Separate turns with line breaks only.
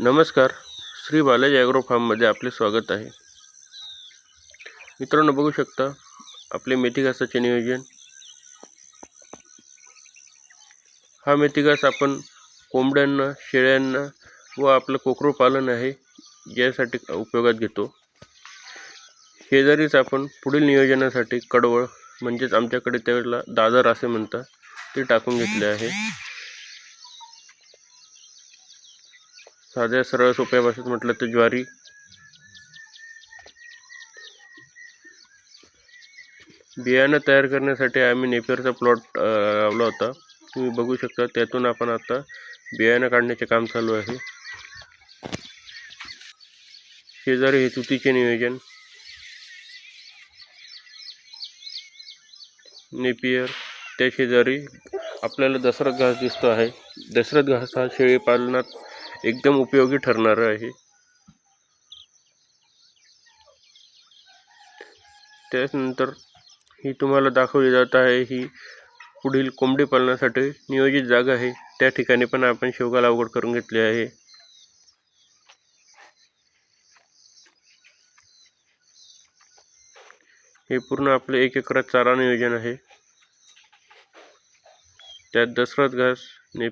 नमस्कार. श्री बालाजी ॲग्रो फार्ममध्ये आपले स्वागत आहे. मित्रांनो बघू शकता आपले मेथी घासाचे नियोजन. हा मेथी घास आपण कोंबड्यांना शेळ्यांना व आपलं कोकरो पालन आहे यासाठी उपयोगात घेतो. शेजारीच आपण पुढील नियोजनासाठी कडवळ म्हणजेच आमच्याकडे त्यावेळेला दादर असे म्हणतात ते टाकून घेतले आहे. साध्या सरळ सोप्या भाषेत म्हटलं तर ज्वारी. बियाणं तयार करण्यासाठी आम्ही नेपियरचा प्लॉट लावला होता. तुम्ही बघू शकता त्यातून आपण आता बियाणं काढण्याचे काम चालू आहे. शेजारी हे तुतीचे नियोजन. नेपियर त्या शेजारी आपल्याला दसरथ घास दिसतो आहे. दसरथ घास हा शेळी पालनात एकदम उपयोगी ठरणार आहे. त्यानंतर ही तुम्हाला दाखवली जात आहे ही पुढील कोंबडी पालनासाठी नियोजित जागा आहे. त्या ठिकाणी पण आपण शेवगा लागवड करून घेतली आहे. हे पूर्ण आपले एक एकरात चारा नियोजन आहे. त्यात दशरथ घास ने